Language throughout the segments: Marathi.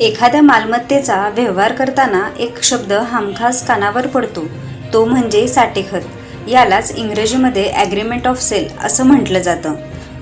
एखाद्या मालमत्तेचा व्यवहार करताना एक शब्द हमखास कानावर पडतो. तो म्हणजे साठेखत. यालाच इंग्रजीमध्ये ॲग्रीमेंट ऑफ सेल असं म्हटलं जातं.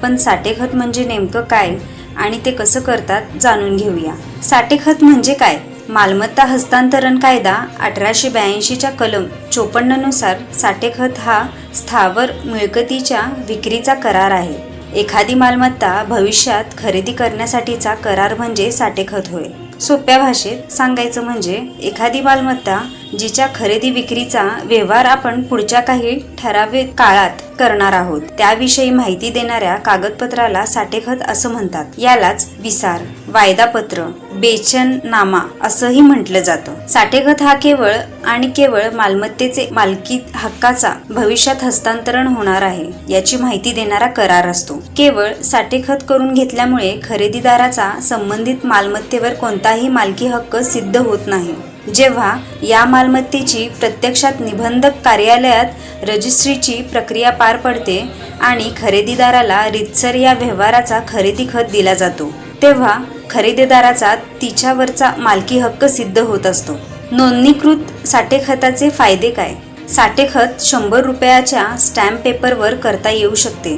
पण साठेखत म्हणजे नेमकं काय? आणि ते कसं करतात जाणून घेऊया. साठेखत म्हणजे काय? मालमत्ता हस्तांतरण कायदा अठराशे ब्याऐंशीच्या कलम चोपन्ननुसार साठेखत हा स्थावर मिळकतीच्या विक्रीचा करार आहे. एखादी मालमत्ता भविष्यात खरेदी करण्यासाठीचा करार म्हणजे साठेखत होय. सोप्या भाषेत सांगायचं म्हणजे एखादी मालमत्ता जिच्या खरेदी विक्रीचा व्यवहार आपण पुढच्या काही ठराविक काळात करणार आहोत. त्याविषयी माहिती देणाऱ्या कागदपत्राला साठेखत असं म्हणतात. यालाच विसार वायदापत्र बेचननामा असंही म्हटलं जातं. साठेखत हा केवळ आणि केवळ मालमत्तेचे मालकी हक्काचा भविष्यात हस्तांतरण होणार आहे याची माहिती देणारा करार असतो. केवळ साठेखत करून घेतल्यामुळे खरेदीदाराचा संबंधित मालमत्तेवर कोणताही मालकी हक्क सिद्ध होत नाही. जेव्हा या मालमत्तेची प्रत्यक्षात निबंधक कार्यालयात रजिस्ट्रीची प्रक्रिया पार पडते आणि खरेदीदाराला रितसर या व्यवहाराचा खरेदी खत दिला जातो तेव्हा खरेदीदाराचा तिच्यावरचा मालकी हक्क सिद्ध होत असतो. नोंदणीकृत साठेखताचे फायदे काय? साठेखत शंभर रुपयाच्या स्टॅम्प पेपरवर करता येऊ शकते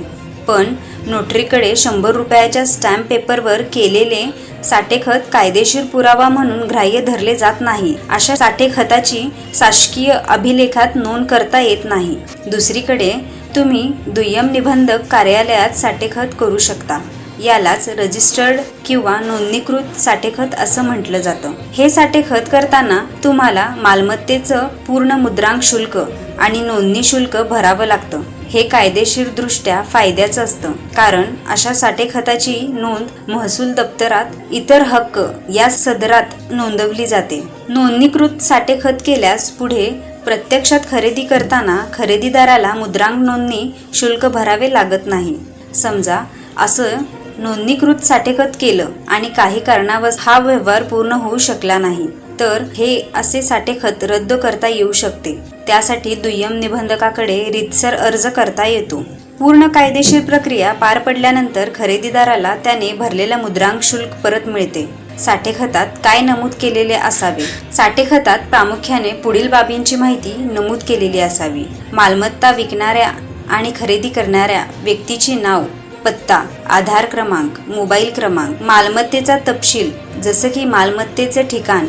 पण नोटरीकडे शंभर रुपयाच्या स्टॅम्प पेपरवर केलेले साठेखत कायदेशीर पुरावा म्हणून ग्राह्य धरले जात नाही. अशा साठेखताची शासकीय अभिलेखात नोंद करता येत नाही. दुसरीकडे तुम्ही दुय्यम निबंधक कार्यालयात साठेखत करू शकता. यालाच रजिस्टर्ड किंवा नोंदणीकृत साठेखत असं म्हटलं जातं. हे साठेखत करताना तुम्हाला मालमत्तेचं पूर्ण मुद्रांक शुल्क आणि नोंदणी शुल्क भरावं लागतं. हे कायदेशीरदृष्ट्या फायद्याचं असतं. कारण अशा साठेखताची नोंद महसूल दप्तरात इतर हक्क या सदरात नोंदवली जाते. नोंदणीकृत साठेखत केल्यास पुढे प्रत्यक्षात खरेदी करताना खरेदीदाराला मुद्रांक नोंदणी शुल्क भरावे लागत नाही. समजा असं नोंदणीकृत साठेखत केलं आणि काही कारणावश हा व्यवहार पूर्ण होऊ शकला नाही तर हे असे साठेखत रद्द करता येऊ शकते. त्यासाठी दुय्यम निबंधकाकडे रितसर अर्ज करता येतो. पूर्ण कायदेशीर प्रक्रिया पार पडल्यानंतर खरेदीदाराला त्याने भरलेला मुद्रांक शुल्क परत मिळते. साठेखतात काय नमूद केलेले असावे? साठेखतात प्रामुख्याने पुढील बाबींची माहिती नमूद केलेली असावी. मालमत्ता विकणाऱ्या आणि खरेदी करणाऱ्या व्यक्तीची नाव पत्ता आधार क्रमांक मोबाईल क्रमांक मालमत्तेचा तपशील जसं की मालमत्तेचे ठिकाण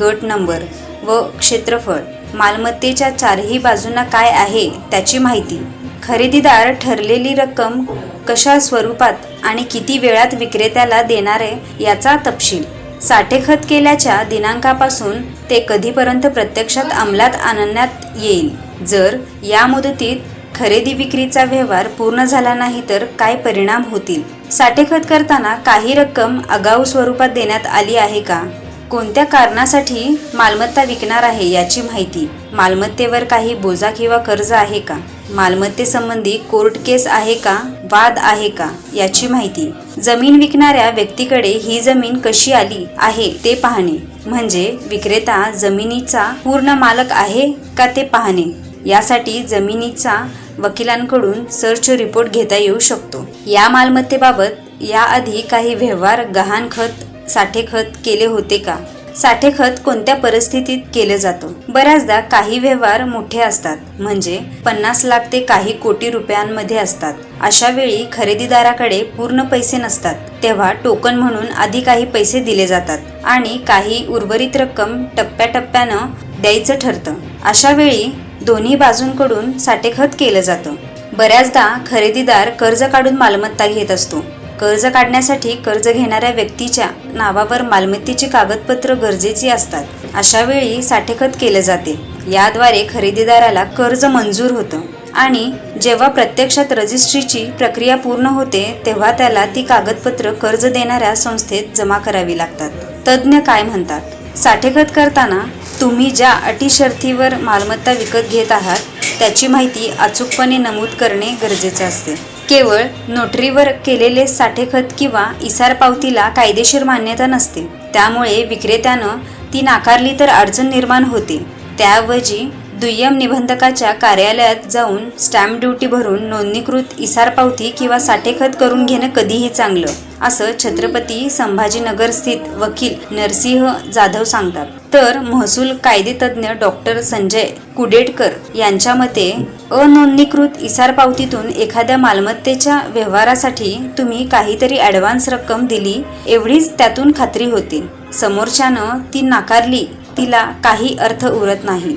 गट नंबर व क्षेत्रफळ. मालमत्तेच्या चारही बाजूंना काय आहे त्याची माहिती. खरेदीदार ठरलेली रक्कम कशा स्वरूपात आणि किती वेळात विक्रेत्याला देणारे याचा तपशील. साठेखत केल्याच्या दिनांकापासून ते कधीपर्यंत प्रत्यक्षात अंमलात आणण्यात येईल? जर या मुदतीत खरेदी विक्रीचा व्यवहार पूर्ण झाला नाही तर काय परिणाम होतील? साठेखत करताना काही रक्कम आगाऊ स्वरूपात देण्यात आली आहे का? कोणत्या कारणासाठी मालमत्ता विकणार आहे याची माहिती? मालमत्तेवर काही बोजा किंवा कर्ज आहे का? मालमत्तेसंबंधी कोर्ट केस आहे का? वाद आहे का? याची माहिती. जमीन विकणाऱ्या व्यक्तीकडे ही जमीन कशी आली आहे ते पाहणे. म्हणजे विक्रेता जमिनीचा पूर्ण मालक आहे का ते पाहणे. यासाठी जमिनीचा वकिलांकडून सर्च रिपोर्ट घेता येऊ शकतो. या मालमत्तेबाबत याआधी काही व्यवहार गहाणखत साठेखत केले होते का? साठेखत कोणत्या परिस्थितीत केलं जातं? बऱ्याचदा काही व्यवहार मोठे असतात म्हणजे पन्नास लाख ते काही कोटी रुपयांमध्ये असतात. अशा वेळी खरेदीदाराकडे पूर्ण पैसे नसतात तेव्हा टोकन म्हणून आधी काही पैसे दिले जातात आणि काही उर्वरित रक्कम टप्प्याटप्प्यानं द्यायचं ठरतं. अशा वेळी दोन्ही बाजूंकडून साठेखत केलं जातं. बऱ्याचदा खरेदीदार कर्ज काढून मालमत्ता घेत असतो. कर्ज काढण्यासाठी कर्ज घेणाऱ्या व्यक्तीच्या नावावर मालमत्तेची कागदपत्र गरजेची असतात. अशा वेळी साठेखत केले जाते. याद्वारे खरेदीदाराला कर्ज मंजूर होतं. आणि जेव्हा प्रत्यक्षात रजिस्ट्रीची प्रक्रिया पूर्ण होते तेव्हा त्याला ती कागदपत्र कर्ज देणाऱ्या संस्थेत जमा करावी लागतात. तज्ज्ञ काय म्हणतात? साठेखत करताना तुम्ही ज्या अटी शर्थीवर मालमत्ता विकत घेत आहात त्याची माहिती अचूकपणे नमूद करणे गरजेचे असते. केवळ नोटरीवर केलेले साठेखत किंवा इसार पावतीला कायदेशीर मान्यता नसते. त्यामुळे विक्रेत्यानं ती नाकारली तर अडचण निर्माण होते. त्याऐवजी दुय्यम निबंधकाच्या कार्यालयात जाऊन स्टॅम्प ड्युटी भरून नोंदणीकृत इसार पावती किंवा साठेखत करून घेणं कधीही चांगलं असं छत्रपती संभाजीनगर स्थित वकील नरसिंह जाधव सांगतात. तर महसूल कायदेतज्ञ डॉक्टर संजय कुडेटकर यांच्या मते अनोंदणीकृत इसार पावतीतून एखाद्या मालमत्तेच्या व्यवहारासाठी तुम्ही काहीतरी ॲडव्हान्स रक्कम दिली एवढीच त्यातून खात्री होती समोरच्यानं ती नाकारली तिला काही अर्थ उरत नाही.